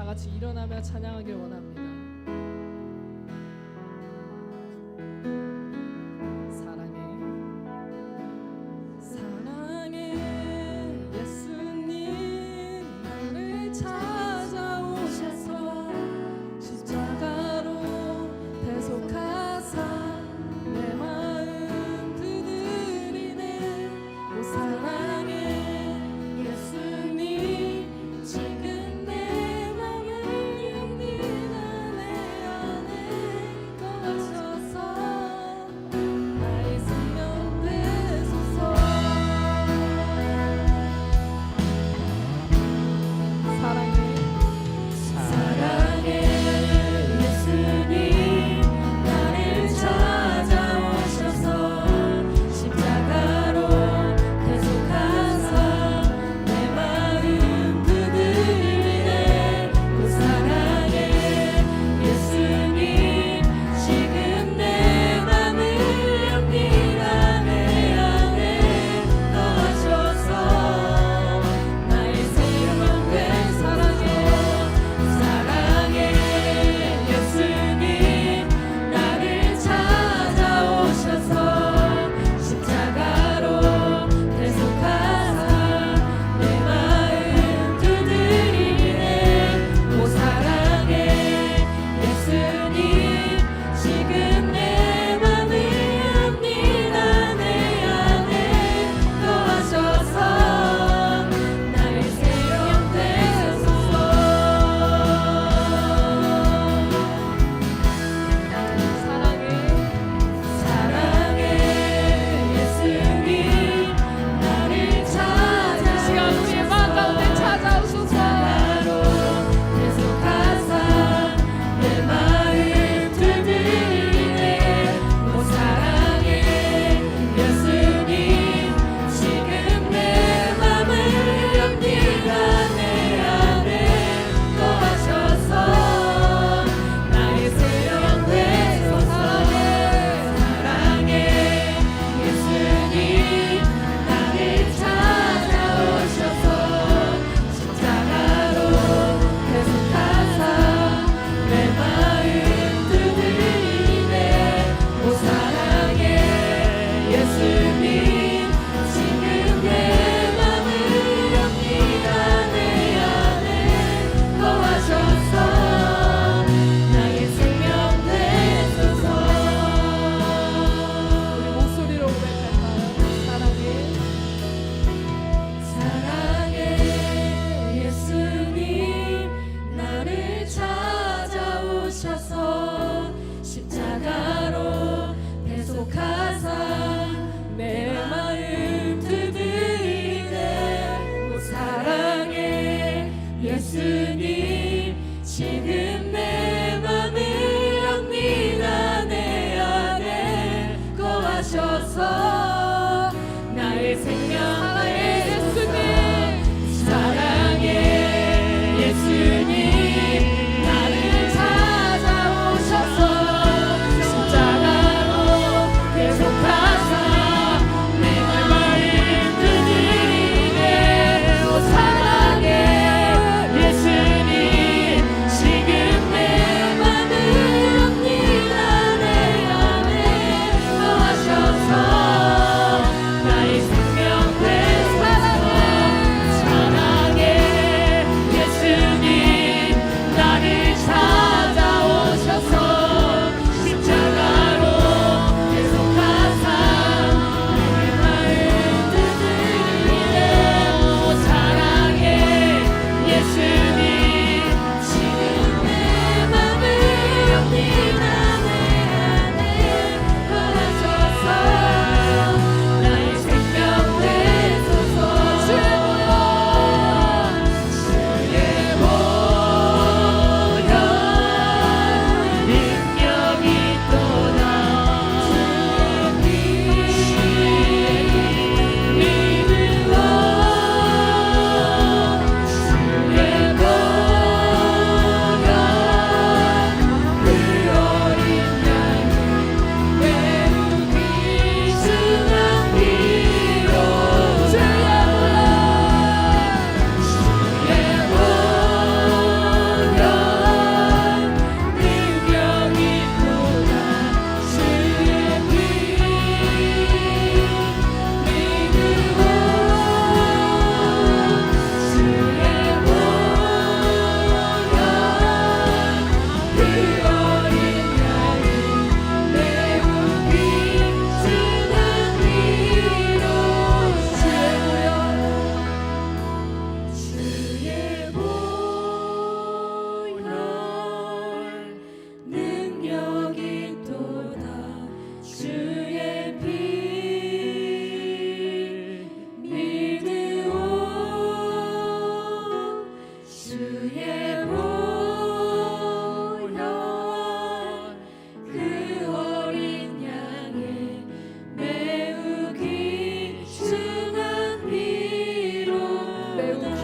다 같이 일어나며 찬양하길 원합니다.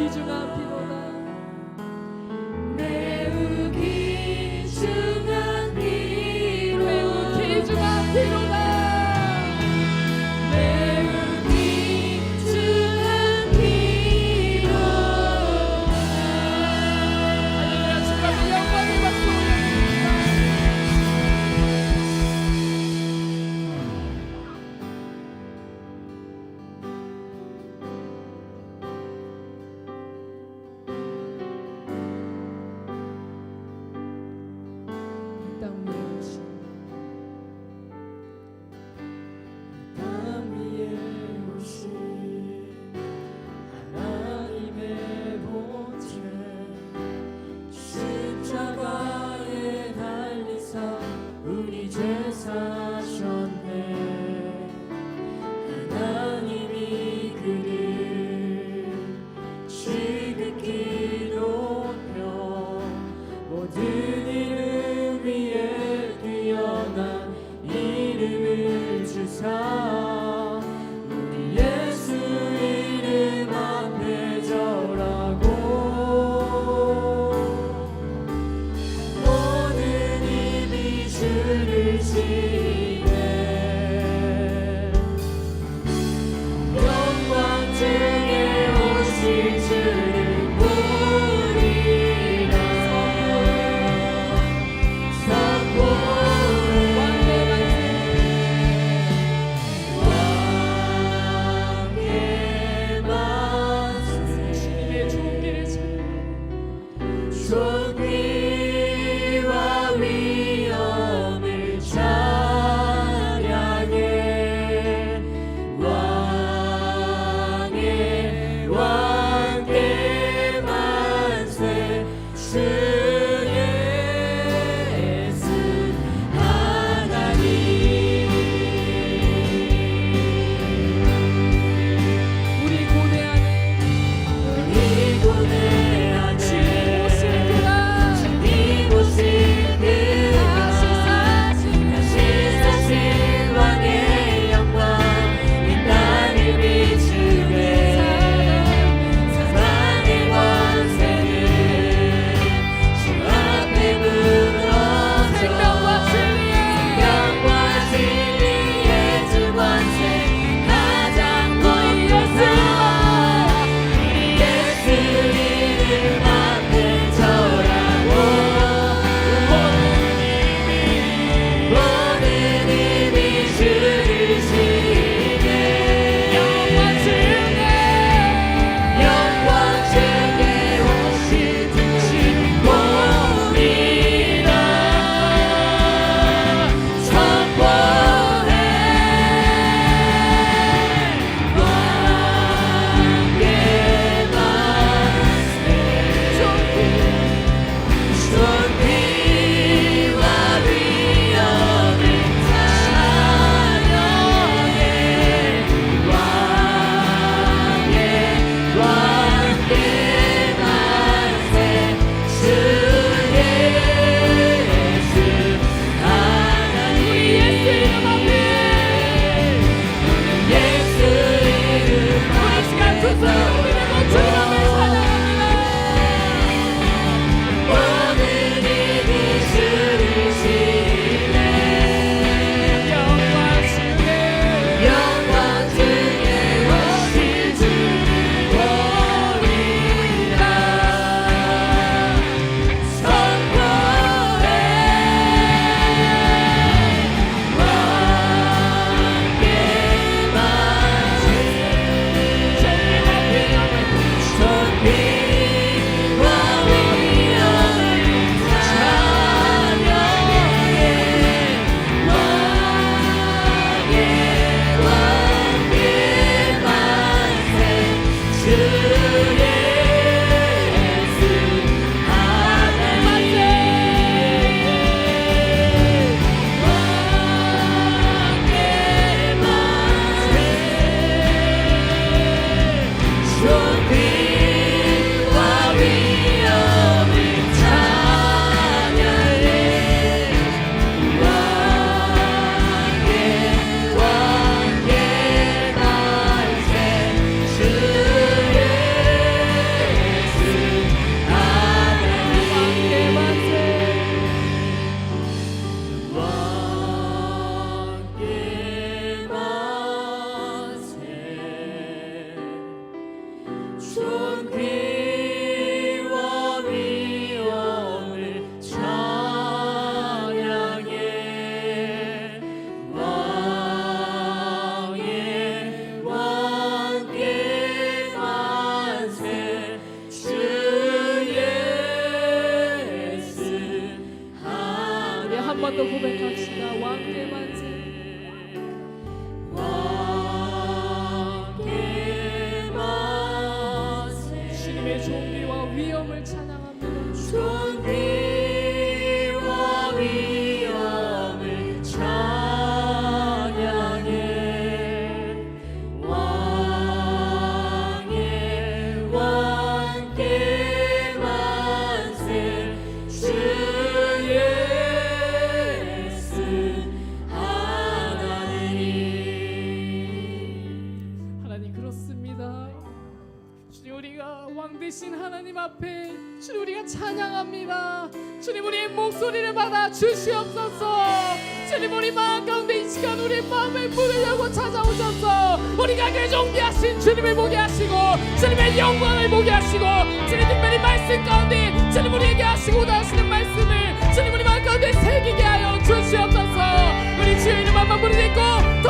매우 귀중 번더 고백합시다 왕께 만세 주시옵소서. 주님 우리 마음 가운데 이 시간 우리 마음을 열고 찾아오셔서 우리가 그 존귀하신 주님을 보게 하시고 주님의 영광을 보게 하시고 주님 특별히 말씀 가운데 주님 우리에게 하시고자 하시는 말씀을 주님 우리 마음 가운데 새기게 하여 주시옵소서. 우리 주의 이름 한번 부르짖고